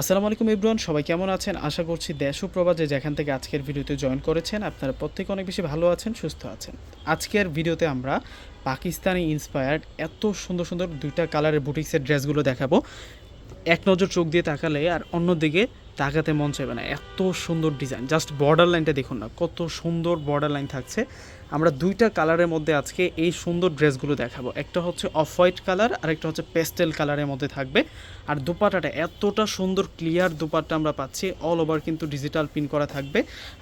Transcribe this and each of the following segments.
আসসালামু আলাইকুম ইব্রান, সবাই কেমন আছেন? আশা করছি দেশ ও প্রবাদে যেখান থেকে আজকের ভিডিওতে জয়েন করেছেন, আপনারা প্রত্যেকে অনেক বেশি ভালো আছেন, সুস্থ আছেন। আজকের ভিডিওতে আমরা পাকিস্তানি ইন্সপায়ার্ড এত সুন্দর সুন্দর দুইটা কালারের বুটিক্সের ড্রেসগুলো দেখাবো। এক নজর চোখ দিয়ে তাকালে আর অন্যদিকে তাকাতে মন চাইবে না। এত সুন্দর ডিজাইন জাস্ট বর্ডার লাইনটা দেখুন না, কত সুন্দর বর্ডার লাইন থাকছে। আমরা দুইটা কালারের মধ্যে আজকে এই সুন্দর ড্রেসগুলো দেখাবো। একটা হচ্ছে অফ হোয়াইট কালার আর একটা হচ্ছে পেস্টেল কালারের মধ্যে থাকবে। আর দুপাটাটা এতটা সুন্দর ক্লিয়ার দুপাট্টা আমরা পাচ্ছি অল ওভার কিন্তু ডিজিটাল পিন করা থাকবে।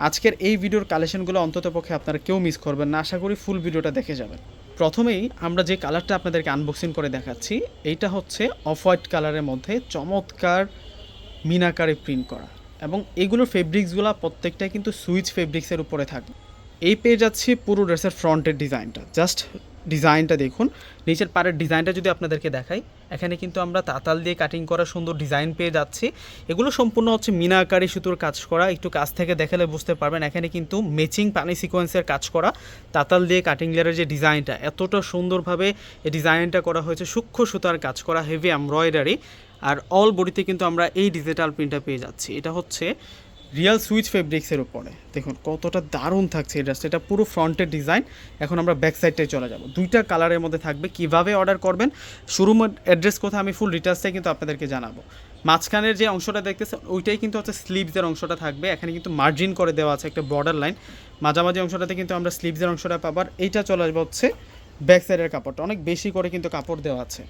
আজকের এই ভিডিওর কালেকশনগুলো অন্তত পক্ষে আপনারা কেউ মিস করবেন না। আশা করি ফুল ভিডিওটা দেখে যাবেন। প্রথমেই আমরা যে কালারটা আপনাদেরকে আনবক্সিং করে দেখাচ্ছি, এইটা হচ্ছে অফ হোয়াইট কালারের মধ্যে চমৎকার মিনাকারে প্রিন্ট করা। এবং এগুলো ফেব্রিক্সগুলো প্রত্যেকটাই কিন্তু সুইচ ফেব্রিক্সের উপরে থাকে। এই পেয়ে যাচ্ছি পুরো ড্রেসের ফ্রন্টের ডিজাইনটা জাস্ট ডিজাইনটা দেখুন। নিচের পাড়ের ডিজাইনটা যদি আপনাদেরকে দেখাই, এখানে কিন্তু আমরা তাতাল দিয়ে কাটিং করা সুন্দর ডিজাইন পেয়ে যাচ্ছি। এগুলো সম্পূর্ণ হচ্ছে মিনাকারি সুতোর কাজ করা। একটু কাছ থেকে দেখালে বুঝতে পারবেন, এখানে কিন্তু ম্যাচিং পানি সিকোয়েন্সের কাজ করা। তাতাল দিয়ে কাটিং লেয়ারের যে ডিজাইনটা এতটা সুন্দরভাবে এই ডিজাইনটা করা হয়েছে। সূক্ষ্ম সুতার কাজ করা হেভি এমব্রয়ডারি আর অল বডিতে কিন্তু আমরা এই ডিজিটাল প্রিন্টটা পেয়ে যাচ্ছি। এটা হচ্ছে রিয়াল সুইচ ফেব্রিক্সের উপরে। দেখুন, কতটা দারুণ থাকছে এটা পুরো ফ্রন্টের ডিজাইন এখন আমরা ব্যাক সাইডটায় চলে যাব। দুইটা কালারের মধ্যে থাকবে। কীভাবে অর্ডার করবেন? শুরু অ্যাড্রেস কোথায়? আমি ফুল ডিটেলসটাই কিন্তু আপনাদেরকে জানাব। মাঝখানের যে অংশটা দেখতেছেন, ওইটাই কিন্তু হচ্ছে স্লিভসের অংশটা থাকবে। এখানে কিন্তু মার্জিন করে দেওয়া আছে একটা বর্ডার লাইন মাঝামাঝি অংশটাতে কিন্তু আমরা স্লিভসের অংশটা পাবার এইটা চলে আসবে হচ্ছে ব্যাক সাইডের কাপড়টা। অনেক বেশি করে কিন্তু কাপড় দেওয়া আছে।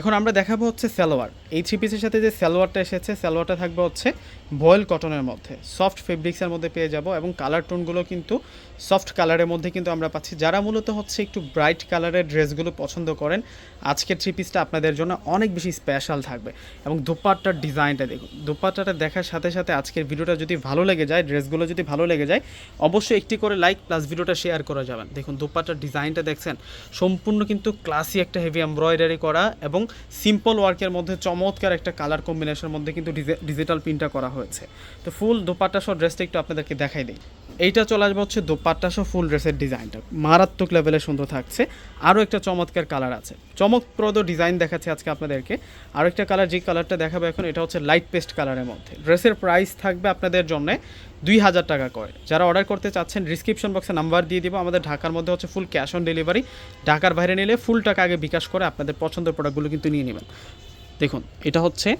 এখন আমরা দেখাবো হচ্ছে সালোয়ার। এই থ্রি পিসের সাথে যে সালোয়ারটা এসেছে, সালোয়ারটা থাকবে হচ্ছে বয়েল কটনের মধ্যে। সফট ফেব্রিক্সের মধ্যে পেয়ে যাব এবং কালার টোনগুলো কিন্তু সফট কালারের মধ্যে কিন্তু আমরা পাচ্ছি। যারা মূলত হচ্ছে একটু ব্রাইট কালারের ড্রেসগুলো পছন্দ করেন, আজকের থ্রি পিসটা আপনাদের জন্য অনেক বেশি স্পেশাল থাকবে। এবং দোপাট্টার ডিজাইনটা দেখুন। দোপাট্টাটা দেখার সাথে সাথে আজকের ভিডিওটা যদি ভালো লেগে যায় ড্রেসগুলো যদি ভালো লেগে যায়, অবশ্যই একটি করে লাইক প্লাস ভিডিওটা শেয়ার করা যাবেন। দেখুন, দোপাট্টার ডিজাইনটা দেখছেন, সম্পূর্ণ কিন্তু ক্লাসি একটা হেভি এমব্রয়ডারি করা এবং সিম্পল ওয়ার্কের মধ্যে চমৎকার একটা কালার কম্বিনেশনের মধ্যে কিন্তু ডিজিটাল প্রিন্টটা করা হয়েছে। তো ফুল দোপাট্টা সহ ড্রেসটা একটু আপনাদেরকে দেখাই দিই। এইটা চলে আসবে হচ্ছে দোপাট্টা সহ ফুল ড্রেসের ডিজাইনটা। মারাত্মক লেভেলে সুন্দর থাকছে। আরও একটা চমৎকার কালার আছে। চমকপ্রদ ডিজাইন দেখাচ্ছে আজকে আপনাদেরকে। আর একটা কালার যে কালারটা দেখাবো এখন, এটা হচ্ছে লাইট পেস্ট কালারের মধ্যে। ড্রেসের প্রাইস থাকবে আপনাদের জন্য দুই হাজার টাকা করে। যারা অর্ডার করতে চাচ্ছেন ডিসক্রিপশন বক্সে নাম্বার দিয়ে দিব। আমাদের ঢাকার মধ্যে হচ্ছে ফুল ক্যাশ অন ডেলিভারি ঢাকার বাইরে নিলে ফুল টাকা আগে বিকাশ করে আপনাদের পছন্দের প্রোডাক্টগুলো কিন্তু নিয়ে নেবেন। দেখুন, এটা হচ্ছে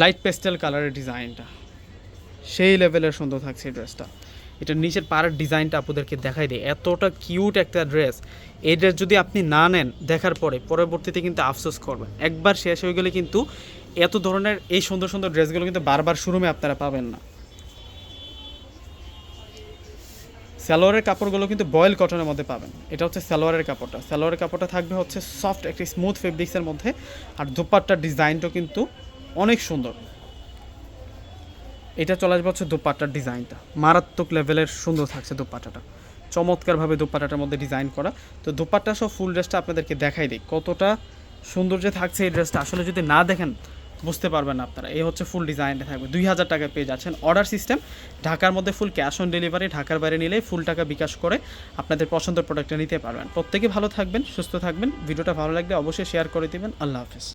লাইট পেস্টেল কালারের ডিজাইনটা সেই লেভেলের সুন্দর থাকছে ড্রেসটা এটা নিচের পাড়ের ডিজাইনটা আপনাদেরকে দেখাই দিই। এতটা কিউট একটা ড্রেস এই ড্রেস যদি আপনি না নেন দেখার পরে, পরবর্তীতে কিন্তু আফসোস করবেন। একবার শেষ হয়ে গেলে কিন্তু এত ধরনের এই সুন্দর সুন্দর ড্রেসগুলো কিন্তু বারবার শোরুমে আপনারা পাবেন না। সালোয়ারের কাপড়গুলো কিন্তু বয়েল কটনের মধ্যে পাবেন। এটা হচ্ছে সালোয়ারের কাপড়টা। সালোয়ারের কাপড়টা থাকবে হচ্ছে সফট একটি স্মুথ ফেব্রিক্সের মধ্যে। আর দুপাট্টার ডিজাইনটাও কিন্তু অনেক সুন্দর। এটা চলে আসবে হচ্ছে দুপাট্টার ডিজাইনটা। মারাত্মক লেভেলের সুন্দর থাকছে দুপাট্টাটা। চমৎকারভাবে দুপাট্টাটার মধ্যে ডিজাইন করা। তো দুপাট্টা সহ ফুল ড্রেসটা আপনাদেরকে দেখাই দিই। কতটা সুন্দর যে থাকছে এই ড্রেসটা আসলে যদি না দেখেন, বুঝতে পারবেন আপনারা। এই হচ্ছে ফুল ডিজাইনটা থাকবে। দুই হাজার টাকা পেয়ে যাচ্ছেন। অর্ডার সিস্টেম ঢাকার মধ্যে ফুল ক্যাশ অন ডেলিভারি ঢাকার বাইরে নিলে ফুল টাকা বিকাশ করে আপনাদের পছন্দের প্রোডাক্টটা নিতে পারবেন। প্রত্যেকে ভালো থাকবেন, সুস্থ থাকবেন। ভিডিওটা ভালো লাগলে অবশ্যই শেয়ার করে দেবেন। আল্লাহ হাফেজ।